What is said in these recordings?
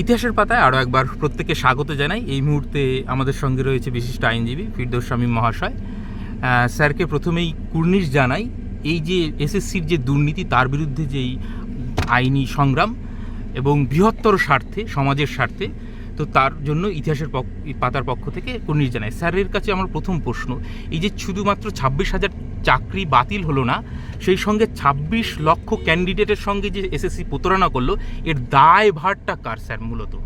ইতিহাসের পাতায় আরও একবার প্রত্যেককে স্বাগত জানাই। এই মুহূর্তে আমাদের সঙ্গে রয়েছে বিশিষ্ট আইনজীবী ফিরদৌস স্বামী মহাশয়। স্যারকে প্রথমেই কুর্নিশ জানাই, এই যে এসএসসির যে দুর্নীতি, তার বিরুদ্ধে যেই আইনি সংগ্রাম এবং বৃহত্তর স্বার্থে, সমাজের স্বার্থে, তো তার জন্য ইতিহাসের পাতার পক্ষ থেকে কুর্নিশ জানাই। স্যারের কাছে আমার প্রথম প্রশ্ন, এই যে শুধুমাত্র ছাব্বিশ হাজার চাকরি বাতিল হলো না, সেই সঙ্গে ছাব্বিশ লক্ষ ক্যান্ডিডেটের সঙ্গে যে এসএসসি প্রতারণা করল, এর দায় ভারটা কার স্যার মূলত?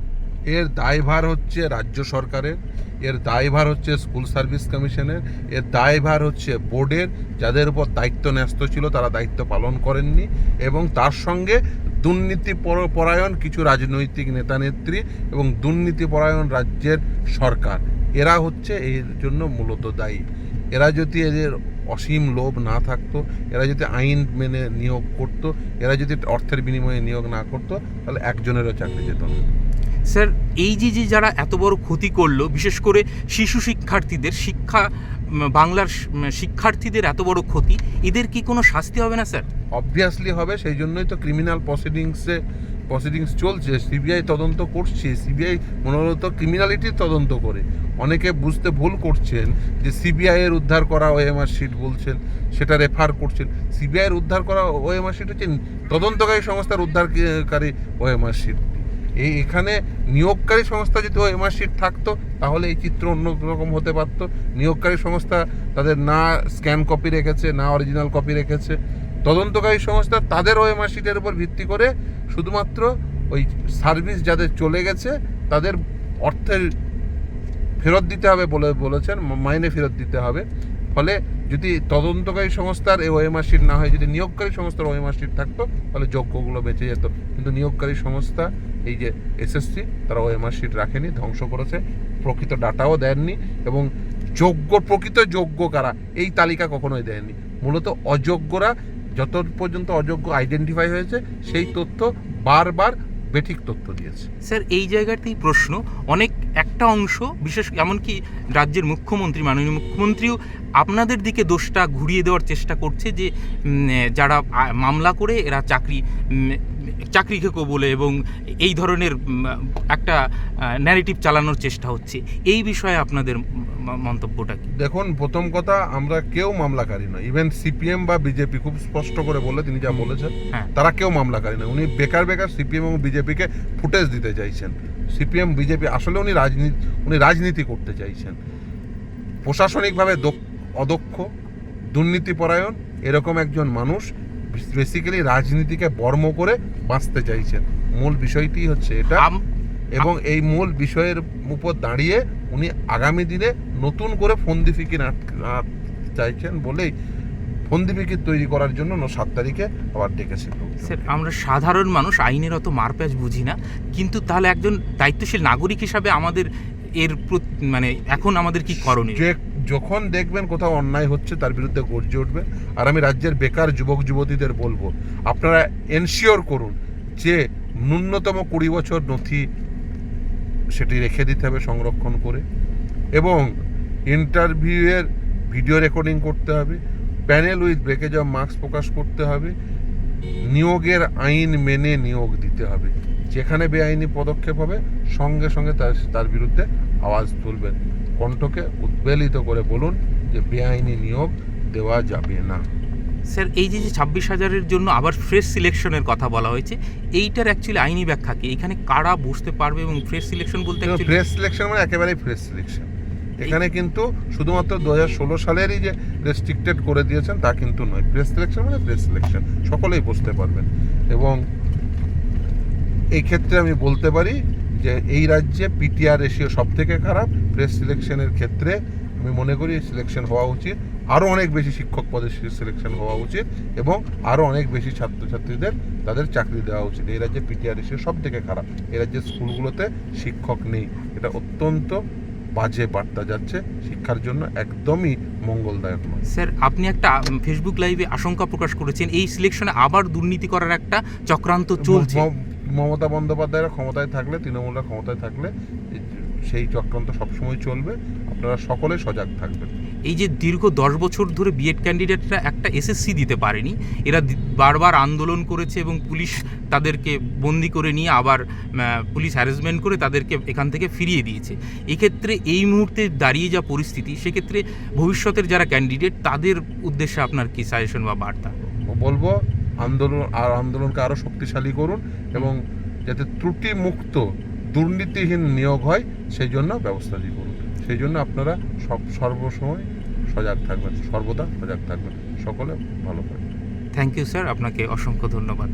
এর দায়ভার হচ্ছে রাজ্য সরকারের, এর দায়ভার হচ্ছে স্কুল সার্ভিস কমিশনের, এর দায়ভার হচ্ছে বোর্ডের, যাদের উপর দায়িত্ব ন্যস্ত ছিল তারা দায়িত্ব পালন করেননি, এবং তার সঙ্গে দুর্নীতি পর- পরায়ণ কিছু রাজনৈতিক নেতানেত্রী এবং দুর্নীতি পরায়ণ রাজ্যের সরকার। এরা হচ্ছে এর জন্য মূলত দায়ী। এরা যদি এদের অসীম লোভ না থাকতো এরা যদি আইন মেনে নিয়োগ করতো এরা যদি অর্থের বিনিময়ে নিয়োগ না করতো তাহলে একজনেরও চাকরি যেত না। স্যার এই যে যে যারা এত বড় ক্ষতি করল বিশেষ করে শিশু শিক্ষার্থীদের শিক্ষা বাংলার শিক্ষার্থীদের এত বড় ক্ষতি এদের কি কোনো শাস্তি হবে না স্যার? অবভিয়াসলি হবে সেই জন্যই তো ক্রিমিনাল প্রসিডিংসে প্রসিডিংস চলছে সিবিআই তদন্ত করছে সিবিআই মূলত ক্রিমিনালিটির তদন্ত করে। অনেকে বুঝতে ভুল করছেন যে সিবিআইয়ের উদ্ধার করা ওএমআর শিট বলছেন, সেটা রেফার করছেন। সিবিআইয়ের উদ্ধার করা ওএমআর শিট হচ্ছে তদন্তকারী সংস্থার উদ্ধারকারী ওএমআর শিট এই এখানে নিয়োগকারী সংস্থা যদি ওএমআর শিট থাকতো, তাহলে এই চিত্র অন্য রকম হতে পারতো। নিয়োগকারী সংস্থা তাদের না স্ক্যান কপি রেখেছে, না অরিজিনাল কপি রেখেছে। তদন্তকারী সংস্থা তাদের ওএমআর শিটের উপর ভিত্তি করে শুধুমাত্র ওই সার্ভিস যাদের চলে গেছে, তাদের অর্থের ফেরত দিতে হবে বলে বলেছেন, মাইনে ফেরত দিতে হবে। ফলে যদি তদন্তকারী সংস্থার এই ওএমআর শিট না হয়, যদি নিয়োগকারী সংস্থার ওএমআর শিট থাকতো, তাহলে যোগ্যগুলো বেঁচে যেত। কিন্তু নিয়োগকারী সংস্থা, এই যে এসএসসি, তারা ওএমআর শিট রাখেনি, ধ্বংস করেছে। প্রকৃত ডাটাও দেননি এবং যোগ্য, প্রকৃত যোগ্য কারা, এই তালিকা কখনোই দেয়নি মূলত অযোগ্যরা যত পর্যন্ত অযোগ্য আইডেন্টিফাই হয়েছে, সেই তথ্য বারবার বেঠিক তথ্য দিয়েছে। স্যার, এই জায়গাতেই প্রশ্ন, অনেক একটা অংশ, বিশেষ এমনকি রাজ্যের মুখ্যমন্ত্রী, মাননীয় মুখ্যমন্ত্রীও আপনাদের দিকে দোষটা ঘুরিয়ে দেওয়ার চেষ্টা করছে যে যারা মামলা করে এরা চাকরি চাকরি খেকো বলে এবং এই ধরনের একটা ন্যারেটিভ চালানোর চেষ্টা হচ্ছে। এই বিষয়ে আপনাদের মন্তব্যটা কি? দেখুন প্রথম কথা আমরা কেউ মামলাকারী নয়। ইভেন সিপিএম বা বিজেপি খুব স্পষ্ট করে বলে তিনি যা বলেছেন হ্যাঁ। তারা কেউ মামলাকারী নয়। উনি বেকার বেকার সিপিএম এবং বিজেপিকে ফুটেজ দিতে চাইছেন। সিপিএম বিজেপি আসলে উনি রাজনীতি উনি রাজনীতি করতে চাইছেন। প্রশাসনিকভাবে দক্ষ- অদক্ষ দুর্নীতিপরায়ণ এরকম একজন মানুষ বেসিক্যালি রাজনীতিকে বর্ম করে বাঁচতে চাইছেন মূল বিষয়টি হচ্ছে এটা এবং এই মূল বিষয়ের উপর দাঁড়িয়ে উনি আগামী দিনে নতুন করে ফন্দি ফিকির চাইছেন বলেই ফন্দি ফিকির তৈরি করার জন্য ন- সাত তারিখে আবার ডেকেছে লোকজন। স্যার আমরা সাধারণ মানুষ আইনের অত মারপ্যাচ বুঝি না কিন্তু তাহলে একজন দায়িত্বশীল নাগরিক হিসাবে আমাদের এর মানে এখন আমাদের কি করণীয় যখন দেখবেন কোথাও অন্যায় হচ্ছে, তার বিরুদ্ধে গর্জে উঠবেন আর আমি রাজ্যের বেকার যুবক, যুবতীদের বলব, আপনারা এনশিওর করুন যে ন্যূনতম কুড়ি বছর নথি সেটি রেখে দিতে হবে সংরক্ষণ করে। এবং ইন্টারভিউয়ের ভিডিও রেকর্ডিং করতে হবে panel with breakage of marks প্রকাশ করতে হবে, নিয়োগের আইন মেনে নিয়োগ দিতে হবে। যেখানে বেআইনি পদক্ষেপ হবে, সঙ্গে সঙ্গে তার তার বিরুদ্ধে আওয়াজ তুলবেন। কণ্ঠকে উদ্বেলিত করে বলুন যে বেআইনি নিয়োগ দেওয়া যাবে না। স্যার এই যে যে ছাব্বিশ হাজারের জন্য আবার ফ্রেশ সিলেকশনের কথা বলা হয়েছে এইটার অ্যাকচুয়ালি আইনি ব্যাখ্যা কি? এখানে কারা বুঝতে পারবে এবং ফ্রেশ সিলেকশন বলতে ফ্রেশ সিলেকশন মানে একেবারেই ফ্রেশ সিলেকশন এখানে কিন্তু শুধুমাত্র দু হাজার ষোলো সালেরই যে রেস্ট্রিক্টেড করে দিয়েছেন তা কিন্তু নয়। ফ্রেশ সিলেকশন মানে ফ্রেশ সিলেকশন সকলেই বুঝতে পারবেন। এবং এই ক্ষেত্রে আমি বলতে পারি যে এই রাজ্যে পিটিআর রেশিও সব থেকে খারাপ প্রেস সিলেকশনের ক্ষেত্রে আমি মনে করি সিলেকশন হওয়া উচিত। আরও অনেক বেশি শিক্ষক পদে সিলেকশন হওয়া উচিত এবং আরও অনেক বেশি ছাত্রছাত্রীদের তাদের চাকরি দেওয়া উচিত। এই রাজ্যে পিটিআর রেশিও সব থেকে খারাপ। এই রাজ্যের স্কুলগুলোতে শিক্ষক নেই। এটা অত্যন্ত বাজে বার্তা যাচ্ছে। শিক্ষার জন্য একদমই মঙ্গলদায়ক নয়। স্যার আপনি একটা ফেসবুক লাইভে আশঙ্কা প্রকাশ করেছেন এই সিলেকশনে আবার দুর্নীতি করার একটা চক্রান্ত চলছে। মমতা বন্দ্যোপাধ্যায়রা ক্ষমতায় থাকলে তৃণমূলরা ক্ষমতায় থাকলে সেই চক্রান্ত সবসময় চলবে। আপনারা সকলে সজাগ থাকবেন। এই যে দীর্ঘ দশ বছর ধরে বিএড ক্যান্ডিডেটরা একটা এসএসসি দিতে পারেনি এরা বারবার আন্দোলন করেছে এবং পুলিশ তাদেরকে বন্দি করে নিয়ে আবার পুলিশ হ্যারাসমেন্ট করে তাদেরকে এখান থেকে ফিরিয়ে দিয়েছে। এক্ষেত্রে এই মুহূর্তে দাঁড়িয়ে যা পরিস্থিতি সেক্ষেত্রে ভবিষ্যতের যারা ক্যান্ডিডেট তাদের উদ্দেশ্যে আপনার কি সাজেশন বা বার্তা? বলব আন্দোলন আর আন্দোলনকে আরও শক্তিশালী করুন এবং যাতে ত্রুটি মুক্ত দুর্নীতিহীন নিয়োগ হয়, সেই জন্য ব্যবস্থা দিয়ে করুন। সেই জন্য আপনারা সব সর্বসময় সজাগ থাকবেন, সর্বদা সজাগ থাকবেন। সকলে ভালো থাকবেন। থ্যাংক ইউ স্যার আপনাকে অসংখ্য ধন্যবাদ।